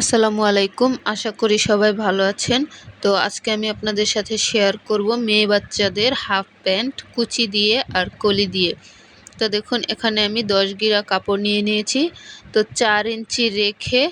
আসসালামু আলাইকুম, আশা করি সবাই ভালো আছেন। তো আজকে আমি আপনাদের সাথে শেয়ার করব মেয়ে বাচ্চাদের হাফ প্যান্ট কুচি দিয়ে আর কলি দিয়ে। তো দেখুন, এখানে আমি দশ গিরা কাপড় নিয়ে নিয়েছি। তো চার ইঞ্চি রেখে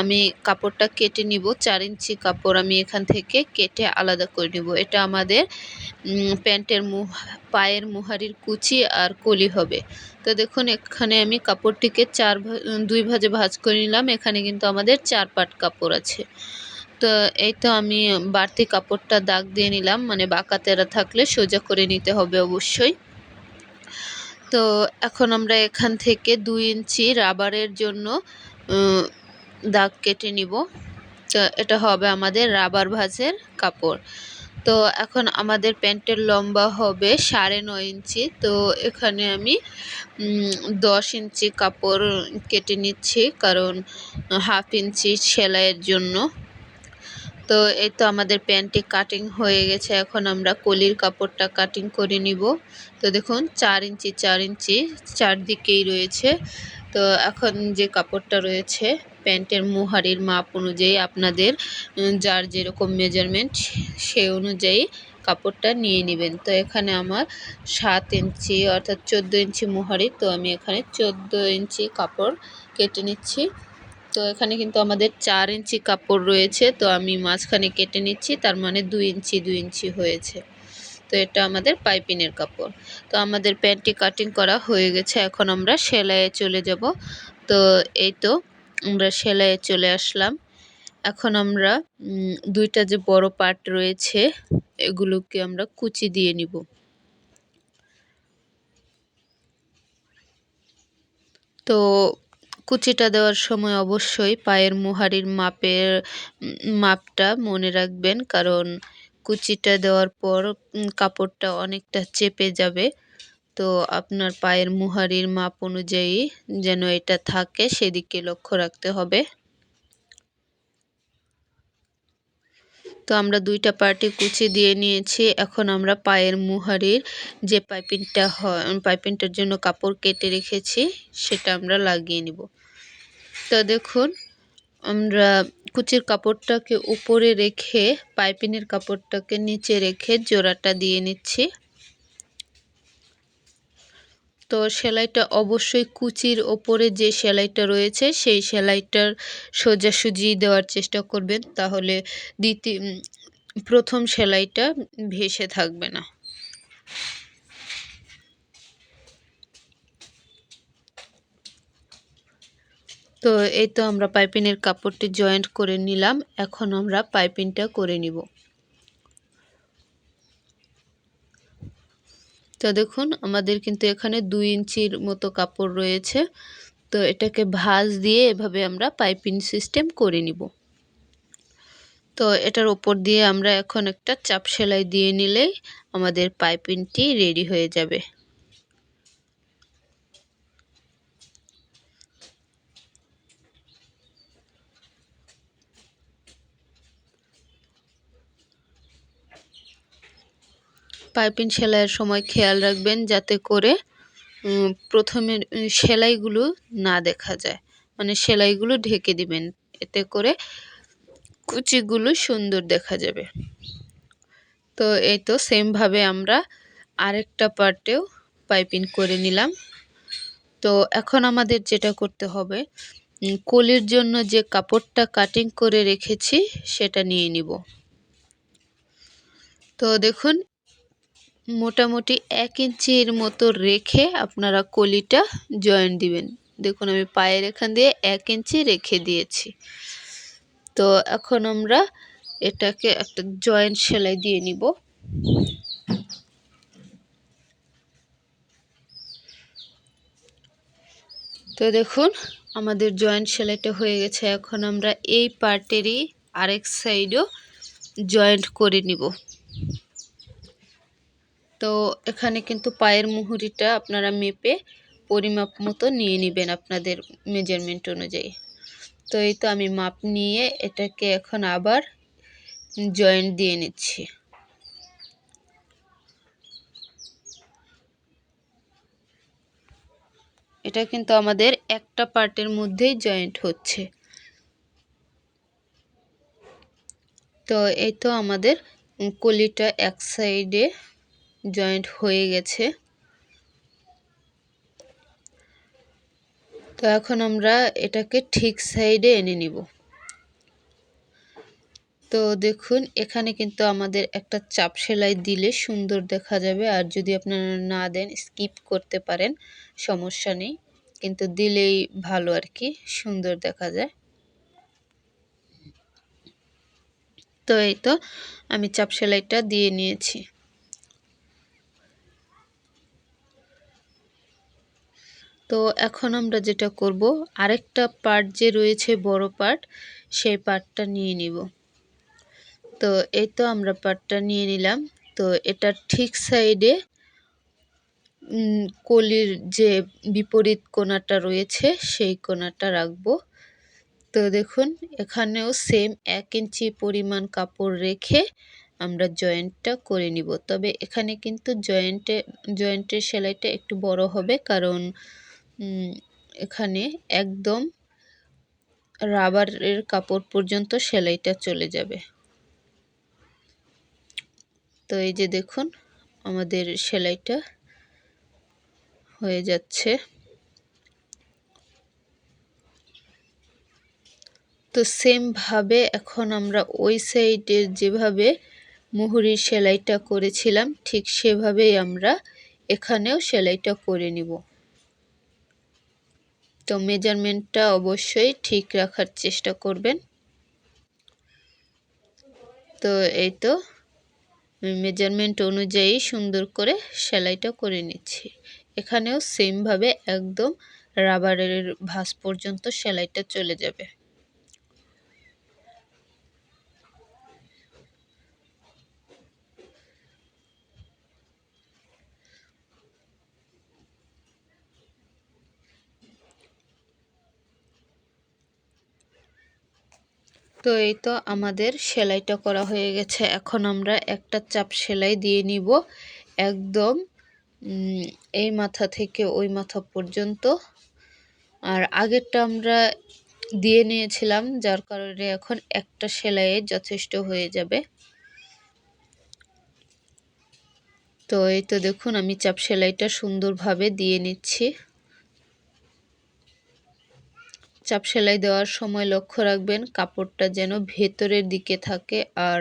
আমি কাপড়টা কেটে নিব। চার ইঞ্চি কাপড় আমি এখান থেকে কেটে আলাদা করে নিব। এটা আমাদের প্যান্টের মুহ পায়ের মুহারির কুচি আর কলি হবে। তো দেখুন, এখানে আমি কাপড়টিকে চার দুই ভাজে ভাজ করে নিলাম। এখানে কিন্তু আমাদের চার পাট কাপড় আছে। তো এই তো আমি বাড়তি কাপড়টা দাগ দিয়ে নিলাম। মানে বাঁকাতেরা থাকলে সোজা করে নিতে হবে অবশ্যই। তো এখন আমরা এখান থেকে দুই ইঞ্চি রাবারের জন্য দাগ কেটে নিব। তো এটা হবে আমাদের রাবার ভাঁজের কাপড়। তো এখন আমাদের প্যান্টের লম্বা হবে সাড়ে নয় ইঞ্চি। তো এখানে আমি দশ ইঞ্চি কাপড় কেটে নিচ্ছি, কারণ হাফ ইঞ্চি সেলাইয়ের জন্য। তো এই তো আমাদের প্যান্টটি কাটিং হয়ে গেছে, এখন আমরা কলির কাপড়টা কাটিং করে নিব। তো দেখুন, চার ইঞ্চি চার ইঞ্চি চারদিকেই রয়েছে। তো এখন যে কাপড়টা রয়েছে প্যান্টের মুহারির মাপ অনুযায়ী আপনাদের যার যেরকম মেজারমেন্ট সে অনুযায়ী কাপড়টা নিয়ে নেবেন। তো এখানে আমার সাত ইঞ্চি অর্থাৎ চোদ্দ ইঞ্চি মুহারি, তো আমি এখানে চোদ্দ ইঞ্চি কাপড় কেটে নিচ্ছি। তো এখানে কিন্তু আমাদের চার ইঞ্চি কাপড় রয়েছে, তো আমি মাঝখানে কেটে নিচ্ছি, তার মানে দুই ইঞ্চি দুই ইঞ্চি হয়েছে। তো এটা আমাদের পাইপিনের কাপড়। তো আমাদের প্যান্টটি কাটিং করা হয়ে গেছে, এখন আমরা সেলাইয়ে চলে যাব। তো এই তো আমরা সেলাইয়ে চলে আসলাম। এখন আমরা দুইটা যে বড় পার্ট রয়েছে, এগুলোকে আমরা কুচি দিয়ে নিব। তো কুচিটা দেওয়ার সময় অবশ্যই পায়ের মুহারির মাপের মাপটা মনে রাখবেন। কারণ কুচিটা দেওয়ার পর কাপড়টা অনেকটা চেপে যাবে। তো আপনার পায়ের মুহারির মাপ অনুযায়ী যেন এটা থাকে, সেদিকে লক্ষ্য রাখতে হবে। তো আমরা দুইটা পার্টি কুচি দিয়ে নিয়েছি। এখন আমরা পায়ের মুহারির যে পাইপিংটা হয়, পাইপিংটার জন্য কাপড় কেটে রেখেছি, সেটা আমরা লাগিয়ে নিব। তো দেখুন, আমরা কুচির কাপড়টাকে উপরে রেখে পাইপিনের কাপড়টাকে নিচে রেখে জোড়াটা দিয়ে নিচ্ছি। তো সেলাইটা অবশ্যই কুচির ওপরে যে সেলাইটা রয়েছে, সেই সেলাইটার সোজাসুজি দেওয়ার চেষ্টা করবেন। তাহলে দ্বিতীয় প্রথম সেলাইটা ভেসে থাকবে না। তো এই তো আমরা পাইপিনের কাপড়টি জয়েন্ট করে নিলাম। এখন আমরা পাইপিংটা করে নিব। তো দেখুন, আমাদের কিন্তু এখানে দুই ইঞ্চির মতো কাপড় রয়েছে। তো এটাকে ভাঁজ দিয়ে এভাবে আমরা পাইপিং সিস্টেম করে নিব। তো এটার ওপর দিয়ে আমরা এখন একটা চাপ সেলাই দিয়ে নিলেই আমাদের পাইপিংটি রেডি হয়ে যাবে। পাইপিং সেলাইয়ের সময় খেয়াল রাখবেন যাতে করে প্রথমে সেলাইগুলো না দেখা যায়। মানে সেলাইগুলো ঢেকে দিবেন। এতে করে কুচিগুলো সুন্দর দেখা যাবে। তো এই তো সেমভাবে আমরা আরেকটা পার্টেও পাইপিং করে নিলাম। তো এখন আমাদের যেটা করতে হবে কলির জন্য যে কাপড়টা কাটিং করে রেখেছি সেটা নিয়ে নিব। তো দেখুন মোটামুটি এক ইঞ্চির মতো রেখে আপনারা কলিটা জয়েন দিবেন। দেখুন, আমি পায়ের এখান দিয়ে এক ইঞ্চি রেখে দিয়েছি। তো এখন আমরা এটাকে একটা জয়েন্ট সেলাই দিয়ে নিব। তো দেখুন, আমাদের জয়েন্ট সেলাইটা হয়ে গেছে। এখন আমরা এই পার্টেরই আরেক সাইডও জয়েন্ট করে নিব। তো এখানে কিন্তু পায়ের মুহুরিটা আপনারা মেপে পরিমাপ মতো নিয়ে নেবেন আপনাদের মেজারমেন্ট অনুযায়ী। তো এই তো আমি মাপ নিয়ে এটাকে এখন আবার জয়েন্ট দিয়ে নিচ্ছি। এটা কিন্তু আমাদের একটা পার্টের মধ্যেই জয়েন্ট হচ্ছে। তো এই তো আমাদের কলিটা এক সাইডে জয়েন্ট হয়ে গেছে। তো এখন আমরা এটাকে ঠিক সাইডে এনে নিব। তো দেখুন, এখানে কিন্তু আমাদের একটা চাপ সেলাই দিলে সুন্দর দেখা যাবে। আর যদি আপনারা না দেন, স্কিপ করতে পারেন, সমস্যা নেই। কিন্তু দিলেই ভালো আর কি, সুন্দর দেখা যায়। তো এই তো আমি চাপ সেলাইটা দিয়ে নিয়েছি। তো এখন আমরা যেটা করব, আরেকটা পার্ট যে রয়েছে বড় পার্ট সেই পার্টটা নিয়ে নিব। তো এই তো আমরা পার্টটা নিয়ে নিলাম। তো এটার ঠিক সাইডে কলির যে বিপরীত কোনাটা রয়েছে, সেই কোনাটা রাখব। তো দেখুন, এখানেও সেম এক ইঞ্চি পরিমাণ কাপড় রেখে আমরা জয়েন্টটা করে নিব। তবে এখানে কিন্তু জয়েন্টে জয়েন্টের সেলাইটা একটু বড় হবে, কারণ এখানে একদম রাবারের কাপড় পর্যন্ত সেলাইটা চলে যাবে। তো এই যে দেখুন, আমাদের সেলাইটা হয়ে যাচ্ছে। তো সেমভাবে এখন আমরা ওই সাইডের যেভাবে মুহুরির সেলাইটা করেছিলাম, ঠিক সেভাবেই আমরা এখানেও সেলাইটা করে নিব। তো মেজারমেন্টটা অবশ্যই ঠিক রাখার চেষ্টা করবেন। তো এই তো মেজারমেন্ট অনুযায়ী সুন্দর করে সেলাইটা করে নিচ্ছি। এখানেও সেমভাবে একদম রাবারের ভাস পর্যন্ত সেলাইটা চলে যাবে। তো এই তো আমাদের সেলাইটা করা হয়ে গেছে। এখন আমরা একটা চাপ সেলাই দিয়ে নিব। একদম এই মাথা থেকে ওই মাথা পর্যন্ত। আর আগেরটা আমরা দিয়ে নিয়েছিলাম, যার কারণে এখন একটা সেলাইয়ে যথেষ্ট হয়ে যাবে। তো এই তো দেখুন, আমি চাপ সেলাইটা সুন্দরভাবে দিয়ে নিচ্ছি। চাপ সেলাই দেওয়ার সময় লক্ষ্য রাখবেন, কাপড়টা যেন ভেতরের দিকে থাকে আর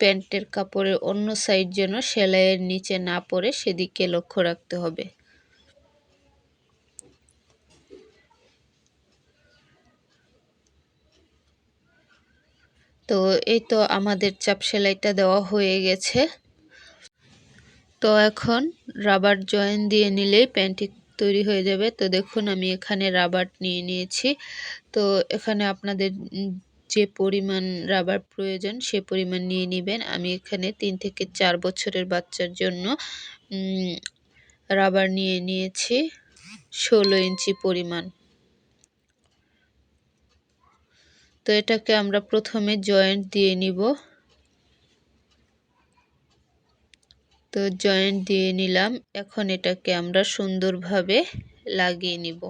প্যান্টের কাপড়ের অন্য সাইড যেন সেলাইয়ের নিচে না পড়ে, সেদিকে লক্ষ্য রাখতে হবে। তো এই তো আমাদের চাপ সেলাইটা দেওয়া হয়ে গেছে। তো এখন রাবার জয়েন দিয়ে নিলেই প্যান্টটি তৈরি হয়ে যাবে। তো দেখুন, আমি এখানে রাবার নিয়ে নিয়েছি। তো এখানে আপনাদের যে পরিমাণ রাবার প্রয়োজন, সে পরিমাণ নিয়ে নেবেন। আমি এখানে তিন থেকে চার বছরের বাচ্চার জন্য রাবার নিয়ে নিয়েছি। ষোলো ইঞ্চি পরিমাণ। তো এটাকে আমরা প্রথমে জয়েন্ট দিয়ে নিব। তো জয়েন্ট দিয়ে নিলাম। এখন এটাকে আমরা সুন্দরভাবে লাগিয়ে নিব।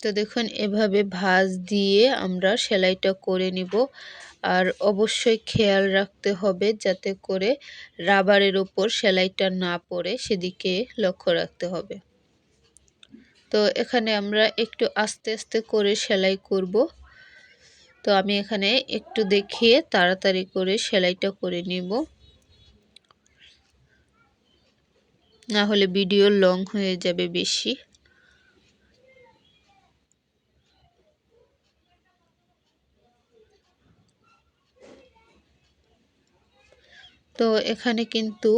তো দেখুন, এভাবে ভাঁজ দিয়ে আমরা সেলাইটা করে নিব। আর অবশ্যই খেয়াল রাখতে হবে যাতে করে রাবারের ওপর সেলাইটা না পড়ে, সেদিকে লক্ষ্য রাখতে হবে। তো এখানে আমরা একটু আস্তে আস্তে করে সেলাই করব। তো আমি এখানে একটু দেখিয়ে তাড়াতাড়ি করে সেলাইটা করে নিব। না হলে ভিডিও লং হয়ে যাবে বেশি। তো এখানে কিন্তু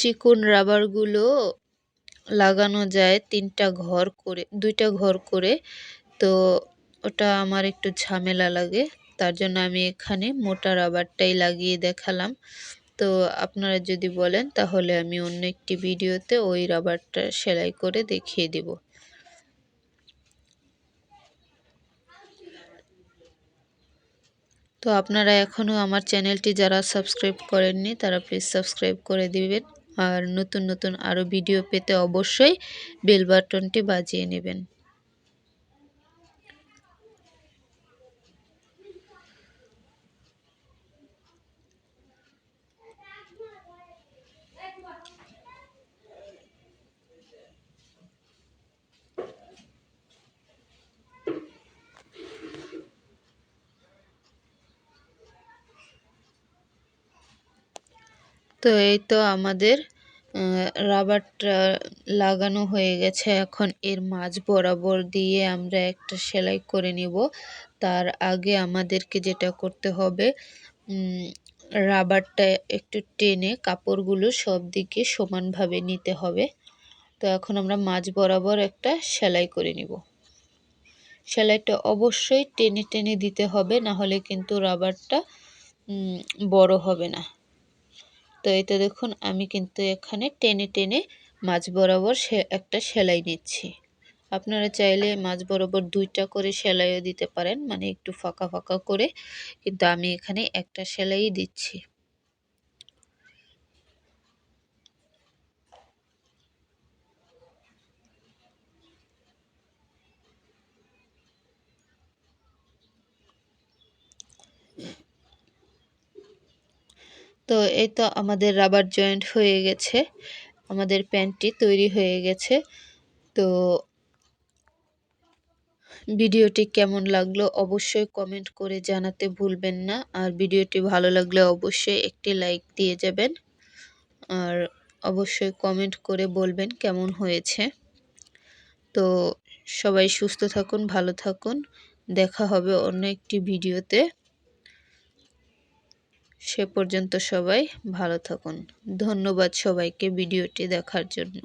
চিকন রাবারগুলো লাগানো যায় তিনটা ঘর করে, দুইটা ঘর করে। তো ওটা আমার একটু ঝামেলা লাগে, তার জন্য আমি এখানে মোটা রাবারটাই লাগিয়ে দেখালাম। তো আপনারা যদি বলেন, তাহলে আমি অন্য একটি ভিডিওতে ওই রাবারটা সেলাই করে দেখিয়ে দেব। তো আপনারা এখনও আমার চ্যানেলটি যারা সাবস্ক্রাইব করেননি, তারা প্লিজ সাবস্ক্রাইব করে দিবেন। আর নতুন নতুন আরও ভিডিও পেতে অবশ্যই বেল বাটনটি বাজিয়ে নেবেন। তো এই তো আমাদের রাবারটা লাগানো হয়ে গেছে। এখন এর মাঝ বরাবর দিয়ে আমরা একটা সেলাই করে নিব। তার আগে আমাদেরকে যেটা করতে হবে রাবারটা একটু টেনে কাপড়গুলো সব দিকে সমানভাবে নিতে হবে। তো এখন আমরা মাঝ বরাবর একটা সেলাই করে নিব। সেলাইটা অবশ্যই টেনে টেনে দিতে হবে না হলে কিন্তু রাবারটা বড় হবে না। তো এটা দেখুন, আমি কিন্তু এখানে টেনে টেনে মাছ বরাবর সে একটা সেলাই নিচ্ছি। আপনারা চাইলে মাছ বরাবর দুইটা করে সেলাইও দিতে পারেন মানে একটু ফাঁকা ফাঁকা করে। কিন্তু আমি এখানে একটা সেলাইই দিচ্ছি। তো এই তো আমাদের রাবার জয়েন্ট হয়ে গেছে, আমাদের প্যান্টটি তৈরি হয়ে গেছে। তো ভিডিওটি কেমন লাগল অবশ্যই কমেন্ট করে জানাতে ভুলবেন না, আর ভিডিওটি ভালো লাগলে অবশ্যই একটি লাইক দিয়ে যাবেন, আর অবশ্যই কমেন্ট করে বলবেন কেমন হয়েছে। তো সবাই সুস্থ থাকুন, ভালো থাকুন, দেখা হবে অন্য একটি ভিডিওতে। সে পর্যন্ত সবাই ভালো থাকুন। ধন্যবাদ সবাইকে ভিডিওটি দেখার জন্য।